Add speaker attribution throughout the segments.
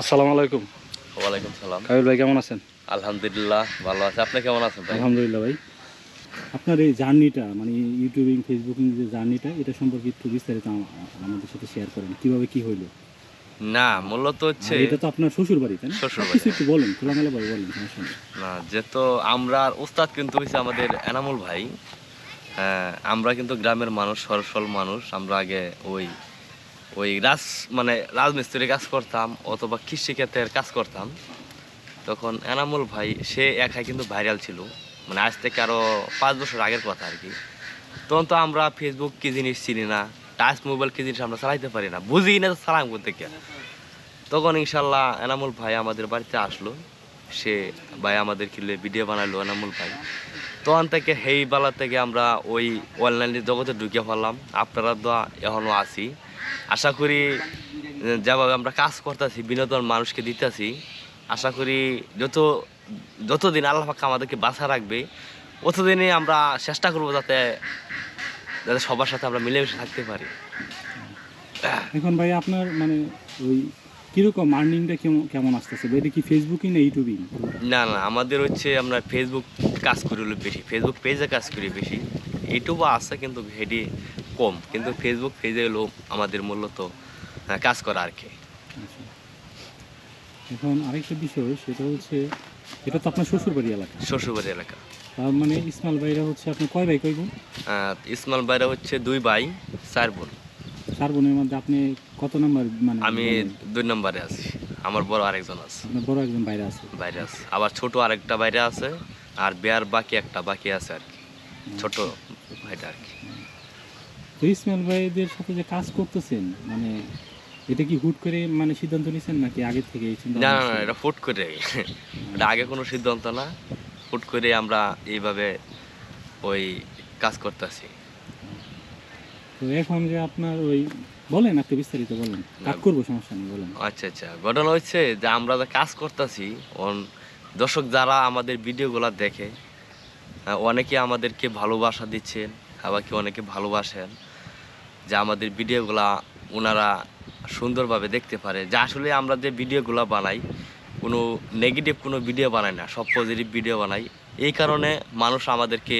Speaker 1: আসসালামু আলাইকুম।
Speaker 2: ওয়ালাইকুম সালাম।
Speaker 1: কাবিল ভাই কেমন আছেন?
Speaker 2: আলহামদুলিল্লাহ ভালো আছে। আপনি কেমন আছেন ভাই?
Speaker 1: আলহামদুলিল্লাহ ভাই। আপনার এই জার্নিটা মানে ইউটিউবিং ফেসবুকিং যে জার্নিটা এটা সম্পর্কে একটু বিস্তারিত আমাদের সাথে শেয়ার করেন। কীভাবে কি হইল?
Speaker 2: না মূলত হচ্ছে
Speaker 1: এটা তো আপনার শ্বশুর বাড়ি তাই না?
Speaker 2: শ্বশুর
Speaker 1: কিছু একটু বলেন খোলামেলা ভাবে বলেন।
Speaker 2: না যেহেতু আমরা উস্তাদ কিন্তু হয়েছে আমাদের এনামুল ভাই। হ্যাঁ, আমরা কিন্তু গ্রামের মানুষ সরসল মানুষ। আমরা আগে ওই ওই রাজ মানে রাজমিস্ত্রির কাজ করতাম অথবা কৃষিক্ষেত্রের কাজ করতাম। তখন এনামুল ভাই, সে একাই কিন্তু ভাইরাল ছিল। মানে আজ থেকে আরও পাঁচ বছর আগের কথা আর কি। তখন তো আমরা ফেসবুক কি জিনিস চিনি না টাচ মোবাইল কি জিনিস আমরা চালাইতে পারি না বুঝি না চালাম করতে কে তখন ইনশাল্লাহ এনামুল ভাই আমাদের বাড়িতে আসলো। সে ভাই আমাদের কিলে ভিডিও বানালো এনামুল ভাই। তখন থেকে হেই বেলা থেকে আমরা ওই অনলাইনের জগতে ঢুকে পড়লাম। আপনারা তো এখনও আছি। আশা করি যেভাবে আমরা কাজ করতেছি বিনোদন মানুষকে দিতেছি আশা করি যত যতদিন আল্লাহ পাক আমাদেরকে বাঁচা রাখবে ততদিনই আমরা চেষ্টা করব যাতে যাতে সবার সাথে আমরা মিলেমিশে থাকতে পারি।
Speaker 1: এখন ভাই আপনার মানে ওই কীরকম আর্নিংটা কেমন কেমন আসতেছে? এটা কি ফেসবুকই না ইউটিউবিং
Speaker 2: না না আমাদের হচ্ছে আমরা ফেসবুক কাজ করি হলো বেশি। ফেসবুক পেজে কাজ করি বেশি। ইউটিউবও আছে কিন্তু হেডি কম কিন্তু ফেসবুক পেজে হলো আমাদের মূলত কাজ করা আর কি।
Speaker 1: আচ্ছা। এখন আরেকটা বিষয় সেটা হচ্ছে এটা তো আপনার শ্বশুরবাড়ি এলাকা।
Speaker 2: শ্বশুরবাড়ি এলাকা।
Speaker 1: তার মানে ইসমাইল ভাইরা হচ্ছে আপনি কয় ভাই কয় বোন?
Speaker 2: আহ, ইসমাইল বাইরে হচ্ছে দুই ভাই চার বোন।
Speaker 1: চার বোনের মধ্যে আপনি কত নাম্বার মানে
Speaker 2: আমি দুই নম্বরে আছি। আমার বড় আরেকজন আছে।
Speaker 1: আপনার বড় একজন বাইরে আছে।
Speaker 2: বাইরে আছে। আবার ছোট আরেকটা বাইরে আছে আর বিয়ার বাকি একটা বাকি আছে আর কি। ছোট ভাইটা আর কি।
Speaker 1: তো ইসমাইল ভাইদের সাথে যে কাজ করতেছেন মানে এটা কি হুট করে মানে সিদ্ধান্ত নিয়েছেন নাকি আগে থেকে এই চিন্তা
Speaker 2: না না? এটা ফুট করে। এটা আগে কোনো সিদ্ধান্ত না। ফুট করে আমরা এইভাবে ওই কাজ করতেছি।
Speaker 1: তো এখন যে আপনার ওই বলেন একটু বিস্তারিত বলেন। কাজ করব সমস্যা নেই বলেন।
Speaker 2: আচ্ছা আচ্ছা। ঘটনা হচ্ছে যে আমরা যে কাজ করতেছি অন দর্শক যারা আমাদের ভিডিওগুলো দেখে অনেকে আমাদেরকে ভালোবাসা দিচ্ছেন আবার কি অনেকে ভালোবাসেন। যে আমাদের ভিডিওগুলা ওনারা সুন্দরভাবে দেখতে পারে যে আসলে আমরা যে ভিডিওগুলো বানাই কোনো নেগেটিভ কোনো ভিডিও বানাই না সব পজিটিভ ভিডিও বানাই। এই কারণে মানুষ আমাদেরকে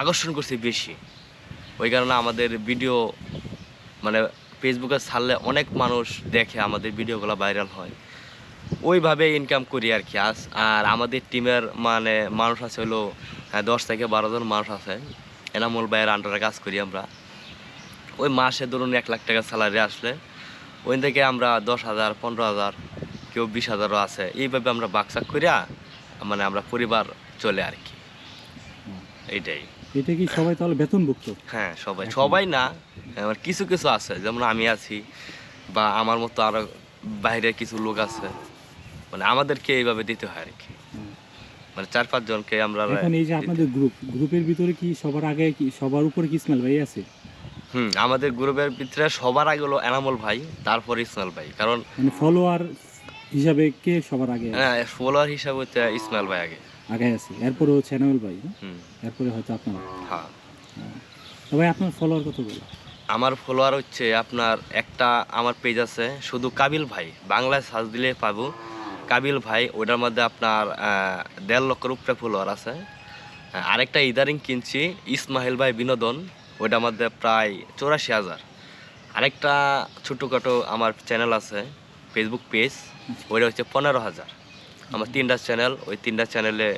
Speaker 2: আকর্ষণ করছে বেশি। ওই কারণে আমাদের ভিডিও মানে ফেসবুকে ছাড়লে অনেক মানুষ দেখে আমাদের ভিডিওগুলো ভাইরাল হয়। ওইভাবে ইনকাম করি আর কি। আস আর আমাদের টিমের মানে মানুষ আছে হলো হ্যাঁ, দশ থেকে বারো জন মানুষ আছে। এনামুল ভাইয়ের আন্ডারে কাজ করি আমরা। ওই মাসে ধরুন এক লাখ টাকা স্যালারি আসলে ওই থেকে আমরা দশ হাজার পনেরো হাজার কেউ বিশ হাজারও আছে। এইভাবে আমরা বাকসাক করিয়া মানে আমরা পরিবার চলে আর কি এইটাই।
Speaker 1: এটা কি সবাই তাহলে বেতনভুক্ত?
Speaker 2: হ্যাঁ সবাই। সবাই না আমার কিছু কিছু আছে যেমন আমি আছি বা আমার মতো আরও বাইরে কিছু লোক আছে মানে আমাদেরকে এইভাবে দিতে হয় আর কি মানে চার পাঁচ জনকে আমরা
Speaker 1: এখন এই যে আপনাদের গ্রুপ গ্রুপের ভিতরে কি সবার আগে কি সবার উপরে কি ইসমাইল ভাই আছে?
Speaker 2: হুম আমাদের গ্রুপের ভিতরে সবার আগে হলো এনামল ভাই তারপর ইসমাইল ভাই। কারণ
Speaker 1: মানে ফলোয়ার হিসাবে কে সবার আগে? হ্যাঁ
Speaker 2: ফলোয়ার হিসাবে হচ্ছে ইসমাইল ভাই আগে।
Speaker 1: আগে আছে। এরপরে হচ্ছে এনামেল ভাই
Speaker 2: হুম।
Speaker 1: এরপরে হয়তো আপনার।
Speaker 2: হ্যাঁ।
Speaker 1: তবে আপনার ফলোয়ার কতগুলো
Speaker 2: আমার ফলোয়ার হচ্ছে আপনার একটা আমার পেজ আছে শুধু কাবিল ভাই। বাংলায় সার্চ দিলে পাবো। কাবিল ভাই ওটার মধ্যে আপনার দেড় লক্ষের উপরে ফলোয়ার আছে। আরেকটা ইদারিং কিনছি ইসমাহিল ভাই বিনোদন। ওটার মধ্যে প্রায় চৌরাশি হাজার। আরেকটা ছোটোখাটো আমার চ্যানেল আছে ফেসবুক পেজ ওইটা হচ্ছে পনেরো হাজার। আমার তিনটা চ্যানেল ওই তিনটা চ্যানেলে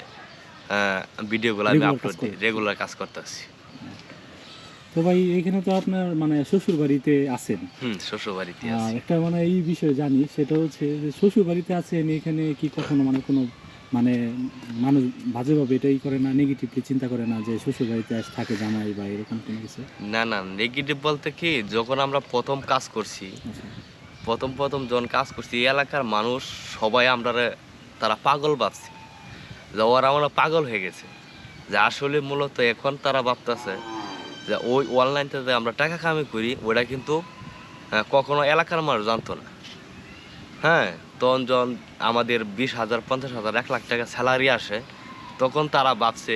Speaker 2: ভিডিওগুলো আমি আপলোড দিই রেগুলার কাজ করতেছি।
Speaker 1: তো ভাই এখানে তো আপনার মানে শ্বশুর বাড়িতে আছেন।
Speaker 2: হুম শ্বশুর বাড়িতে
Speaker 1: একটা মানে এই বিষয়ে জানি সেটা হচ্ছে যে শ্বশুর বাড়িতে আছেন এখানে কি কখনো মানে কোনো মানে মানুষ বাজেভাবে এটাই করে না নেগেটিভলি চিন্তা করে না যে শ্বশুর বাড়িতে আস থাকে জামাই বা এরকম কোনো কিছু?
Speaker 2: না না নেগেটিভ বলতে কি যখন আমরা প্রথম কাজ করছি
Speaker 1: আচ্ছা।
Speaker 2: প্রথম প্রথম যখন কাজ করছি এই এলাকার মানুষ সবাই আমরা তারা পাগল ভাবছি। যে ওরা আমরা পাগল হয়ে গেছে। যে আসলে মূলত এখন তারা ভাবতেছে যে ওই অনলাইনটাতে আমরা টাকা কামি করি ওটা কিন্তু আহ, কখনো এলাকার মানুষ জানতো না। হ্যাঁ তখন যখন আমাদের বিশ হাজার, পঞ্চাশ হাজার, এক লাখ টাকা স্যালারি আসে, তখন তারা ভাবছে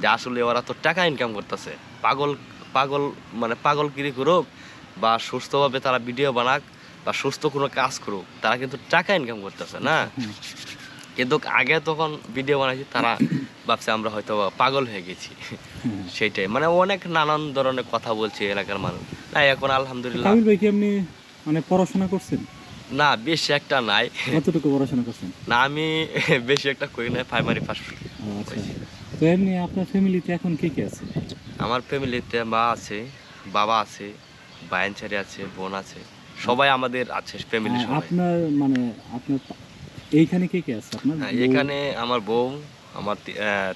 Speaker 2: যে আসলে ওরা তো টাকা ইনকাম করতেছে। পাগল পাগল মানে পাগলগিরি করুক বা সুস্থভাবে তারা ভিডিও বানাক বা সুস্থ কোনো কাজ করুক, তারা কিন্তু টাকা ইনকাম করতেছে, না? কিন্তু আগে তখন ভিডিও বানাইছি, তারা ভাবছে আমরা হয়তো পাগল হয়ে গেছি। সেইটাই মানে অনেক নানান ধরনের কথা বলছে এলাকার মানুষ। না, এখন আলহামদুলিল্লাহ।
Speaker 1: আপনি মানে পড়াশোনা করছেন?
Speaker 2: না বেশি একটা নাই।
Speaker 1: কতটুকু পড়াশোনা করছেন?
Speaker 2: না আমি বেশি একটা করি না প্রাইমারি ফার্স্ট
Speaker 1: আচ্ছা। তো এমনি আপনার ফ্যামিলিতে এখন কে কে আছে?
Speaker 2: আমার ফ্যামিলিতে মা আছে বাবা আছে বায়ানচারি আছে বোন আছে। সবাই আমাদের আছে ফ্যামিলি
Speaker 1: আপনার মানে আপনার এইখানে কে কে আছে আপনার?
Speaker 2: হ্যাঁ, এখানে আমার বউ আমার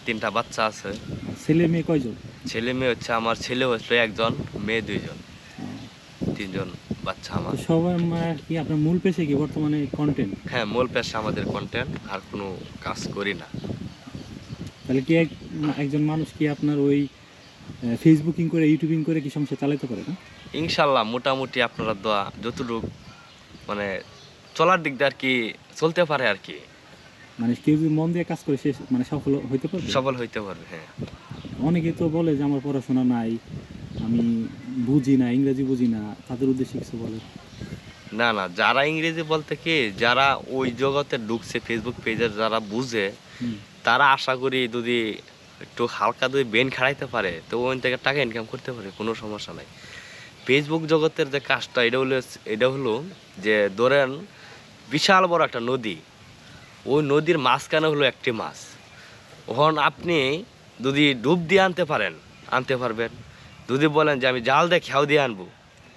Speaker 2: তিনটা বাচ্চা আছে।
Speaker 1: ছেলে মেয়ে কয়জন?
Speaker 2: ছেলে মেয়ে হচ্ছে আমার ছেলে হচ্ছে একজন মেয়ে দুইজন। তিনজন। বাচ্চা আমার
Speaker 1: সবাই কি আপনার মূল পেশে কি বর্তমানে কন্টেন্ট
Speaker 2: হ্যাঁ মূল পেশা আমাদের কন্টেন্ট আর কোনো কাজ করি না।
Speaker 1: তাহলে কি এক একজন মানুষ কি আপনার ওই ফেসবুকিং করে ইউটিউবিং করে কি সংসার চালাতে পারে না?
Speaker 2: ইনশাল্লাহ মোটামুটি আপনারা দোয়া যতটুক মানে চলার দিক দিয়ে আর কি চলতে পারে আর কি।
Speaker 1: মানে কেউ যদি মন দিয়ে কাজ করে সে মানে সফল হইতে পারবে?
Speaker 2: সফল হইতে পারবে হ্যাঁ।
Speaker 1: অনেকে তো বলে যে আমার পড়াশোনা নাই আমি বুঝি না ইংরেজি বুঝি না তাদের উদ্দেশ্যে কিছু বলে
Speaker 2: না না যারা ইংরেজি বলতে কি যারা ওই জগতে ঢুকছে ফেসবুক পেজের যারা বুঝে তারা আশা করি যদি একটু হালকা যদি বেন খাড়াইতে পারে তো ওই থেকে টাকা ইনকাম করতে পারে কোনো সমস্যা নাই। ফেসবুক জগতের যে কাজটা এটা হলো এটা হলো যে ধরেন বিশাল বড় একটা নদী। ওই নদীর মাঝখানে হলো একটি মাছ। ওখন আপনি যদি ডুব দিয়ে আনতে পারেন আনতে পারবেন। যদি বলেন যে আমি জাল দিয়ে খেয়াও দিয়ে আনব,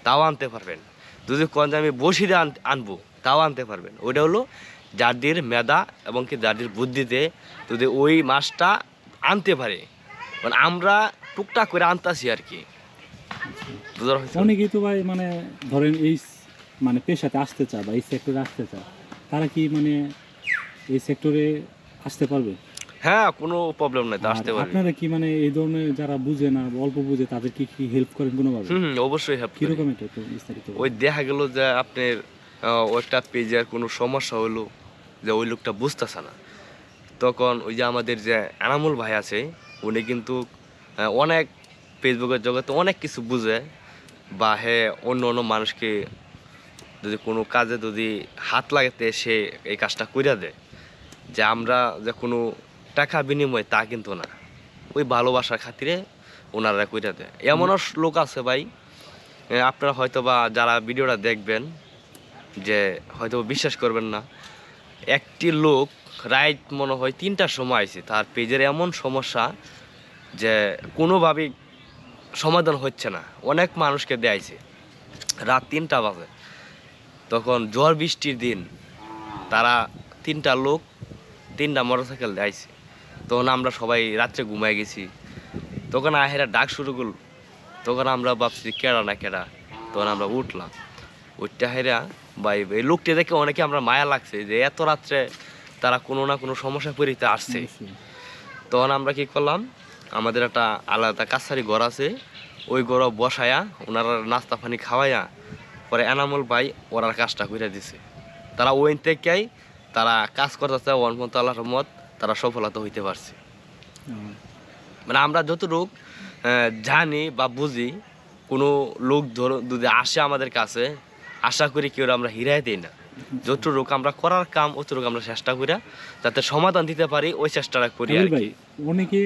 Speaker 2: তাও আনতে পারবেন। যদি কোন যে আমি বসি দিয়ে আন- আনব, তাও আনতে পারবেন। ওইটা হলো যাদের মেধা এবং কি যাদের বুদ্ধিতে যদি ওই মাছটা আনতে পারে। মানে আমরা টুকটাক করে আনতাছি আর কি।
Speaker 1: অনেকেই তো ভাই মানে ধরেন এই মানে পেশাতে আসতে চায় বা এই সেক্টরে আসতে চায়, তারা কি মানে এই সেক্টরে আসতে পারবে?
Speaker 2: হ্যাঁ কোনো প্রবলেম নাই তো আসতে পারবে।
Speaker 1: আপনারা কি মানে এই ধরনের যারা বুঝে না অল্প বুঝে তাদের কি কি হেল্প করেন কোনোভাবে?
Speaker 2: হুম হুম, অবশ্যই help করি।
Speaker 1: কীরকম এটা একটু বিস্তারিত
Speaker 2: ওই দেখা গেল যে আপনার ওইটা পেজের কোনো সমস্যা হলো যে ওই লোকটা বুঝতেছে না। তখন ওই যে আমাদের যে এনামুল ভাই আছে উনি কিন্তু অনেক ফেসবুকের জগতে অনেক কিছু বুঝে বা হে অন্য অন্য মানুষকে যদি কোনো কাজে যদি হাত লাগাতে সে এই কাজটা কইরা দেয়। যে আমরা যে কোনো টাকা বিনিময় তা কিন্তু না। ওই ভালোবাসার খাতিরে ওনারা কইরা দেয়। এমনও লোক আছে ভাই আপনারা হয়তো বা যারা ভিডিওটা দেখবেন, যে হয়তো বিশ্বাস করবেন না, একটি লোক রাইট মনে হয় তিনটার সময় আছে তার পেজের এমন সমস্যা যে কোনোভাবেই সমাধান হচ্ছে না। অনেক মানুষকে দেয়াইছে। রাত তিনটা বাজে। তখন ঝড় বৃষ্টির দিন তারা তিনটা লোক, তিনটা মোটরসাইকেল দেয়াইছে। তখন আমরা সবাই রাত্রে ঘুমায় গেছি। তখন আহেরা ডাক শুরু করল। তখন আমরা ভাবছি, কেডা না কেডা? তখন আমরা উঠলাম। উঠতে হেরা বা এই- লোকটি দেখে অনেকে আমরা মায়া লাগছে যে এত রাত্রে তারা কোনো না কোনো সমস্যা পরিতে আসছে। তখন আমরা কি করলাম, আমাদের একটা আলাদা কাছারি ঘর আছে। ওই ঘর বসায়া ওনারা নাস্তা পানি খাওয়াইয়া পরে এনামল ভাই ওরার কাজটা করে দিছে। তারা ওই থেকেই তারা কাজ করতেছে অনমত আল্লাহ রহমত। তারা সফলতা হইতে পারছে। মানে আমরা যতটুক আহ, জানি বা বুঝি কোনো লোক ধরো যদি আসে আমাদের কাছে আশা করি কেউ আমরা হিরাই দিই না। যত রোগ আমরা করার কাম অত রোগ আমরা চেষ্টা করি যাতে সমাধান দিতে পারি ওই চেষ্টাটা করি আর কি।
Speaker 1: ভাই অনেকে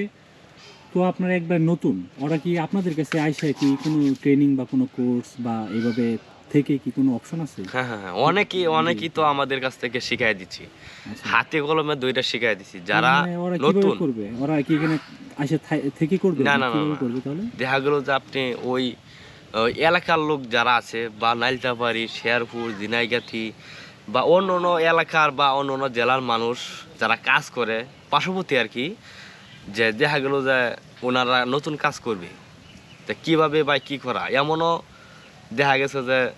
Speaker 1: তো আপনার একবার নতুন ওরা কি আপনাদের কাছে আইসা কি কোনো ট্রেনিং বা কোনো কোর্স বা এইভাবে থেকে কি কোনো অপশন আছে?
Speaker 2: হ্যাঁ হ্যাঁ হ্যাঁ। অনেকেই অনেকেই তো আমাদের কাছ থেকে শিখাই দিচ্ছি।
Speaker 1: আচ্ছা।
Speaker 2: হাতে কলমে দুইটা শিখাই যারা
Speaker 1: মানে
Speaker 2: নতুন।
Speaker 1: করবে? ওরা কি এখানে থাই- থেকে করবে?
Speaker 2: না, না,
Speaker 1: করবে তাহলে?
Speaker 2: দেখা গেল যে আপনি ওই এলাকার লোক যারা আছে বা নাইলতাবাড়ি শেরপুর দিনাইগাতি বা অন্য অন্য এলাকার বা অন্য অন্য জেলার মানুষ যারা কাজ করে পার্শ্ববর্তী আর কি যে দেখা গেল যে ওনারা নতুন কাজ করবে। তা কীভাবে বা কী করা? এমনও দেখা গেছে যে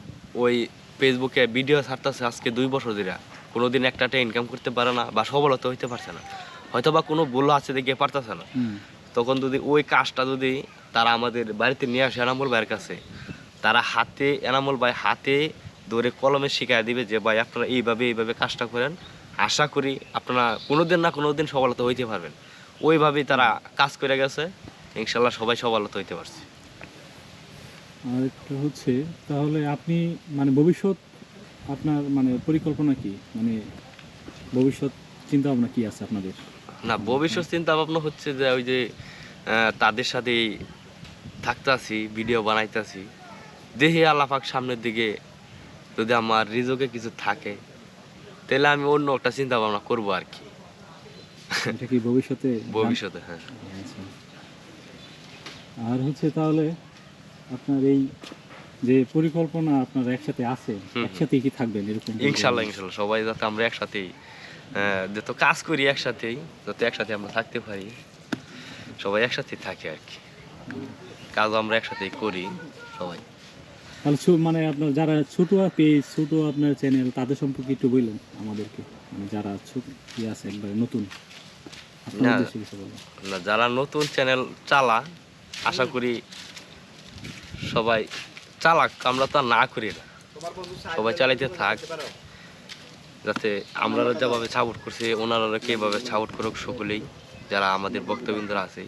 Speaker 2: ওই ফেসবুকে ভিডিও ছাড়তেছে আজকে দুই বছর ধরে। কোনোদিন একটাতে ইনকাম করতে পারে না বা সফলতা হইতে পারছে না। হয়তো বা কোনো ভুল আছে দেখে পারতেছে না। তখন যদি ওই কাজটা যদি তারা আমাদের বাড়িতে নিয়ে আসে এনামুল ভাইয়ের কাছে তারা হাতে এনামুল ভাই হাতে ধরে কলমে শিখাই দিবে যে ভাই আপনারা এইভাবে এইভাবে কাজটা করেন। আশা করি আপনারা কোনোদিন না কোনোদিন সফলতা হইতে পারবেন। ওইভাবেই তারা কাজ করে গেছে। ইনশাল্লাহ সবাই সফলতা হইতে পারছে।
Speaker 1: আর একটা হচ্ছে তাহলে আপনি মানে ভবিষ্যৎ আপনার মানে পরিকল্পনা কি? মানে ভবিষ্যৎ চিন্তা ভাবনা কি আছে আপনাদের?
Speaker 2: না ভবিষ্যৎ চিন্তা ভাবনা হচ্ছে যে ওই যে তাদের সাথে থাকতাছি ভিডিও বানাইতাছি। দেখি আল্লাপাক সামনের দিকে যদি আমার রিজোকে কিছু থাকে তাহলে আমি অন্য একটা চিন্তা ভাবনা করব আর কি।
Speaker 1: এটা কি ভবিষ্যতে?
Speaker 2: ভবিষ্যতে হ্যাঁ।
Speaker 1: আচ্ছা। আর হচ্ছে তাহলে আপনার এই যে পরিকল্পনা আপনার একসাথে আছে
Speaker 2: হুম।
Speaker 1: একসাথে কি থাকবেন এরকম?
Speaker 2: ইনশাল্লাহ ইনশাল্লাহ। সবাই যাতে আমরা একসাথেই যত কাজ করি একসাথেই যাতে একসাথে আমরা থাকতে পারি সবাই একসাথে থাকি আর কি। কাজ আমরা একসাথেই করি সবাই।
Speaker 1: তাহলে মানে আপনার যারা ছোট পেজ ছোট আপনার চ্যানেল তাদের সম্পর্কে একটু বললেন আমাদেরকে। মানে যারা ছোট ইয়ে আছে একবারে নতুন?
Speaker 2: না যারা নতুন চ্যানেল চালা আশা করি সবাই চালাক আমরা তো না করি না সবাই চালাইতে থাক যাতে আমরা যেভাবে সাপোর্ট করছি ওনারা কীভাবে সাপোর্ট করুক সকলেই যারা আমাদের বক্তবৃন্দরা আছে।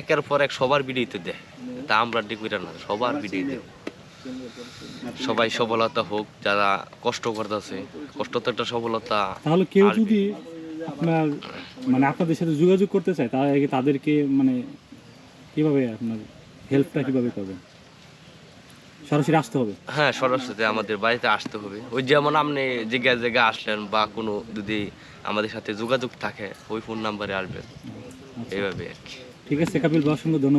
Speaker 2: একের পর এক সবার ভিডিওতে দেয়। তা আমরা ডিকুইটা না সবার ভিডিও দেয়। সবাই সফলতা হোক যারা কষ্ট করতেছে কষ্ট তো একটা সফলতা
Speaker 1: তাহলে কেউ। যদি আপনার মানে আপনাদের সাথে যোগাযোগ করতে চায় তাহলে তাদেরকে মানে কীভাবে আপনার হেল্পটা কীভাবে করবেন? সরাসরি আসতে হবে।
Speaker 2: হ্যাঁ সরাসরি আমাদের বাড়িতে আসতে হবে। ওই যেমন আপনি জায়গায় জায়গায় আসলেন বা কোনো যদি আমাদের সাথে যোগাযোগ থাকে ওই ফোন নাম্বারে আসবেন।
Speaker 1: আচ্ছা।
Speaker 2: এইভাবে আর কি।
Speaker 1: ঠিক আছে কাপিল বা অসংখ্য ধন্যবাদ।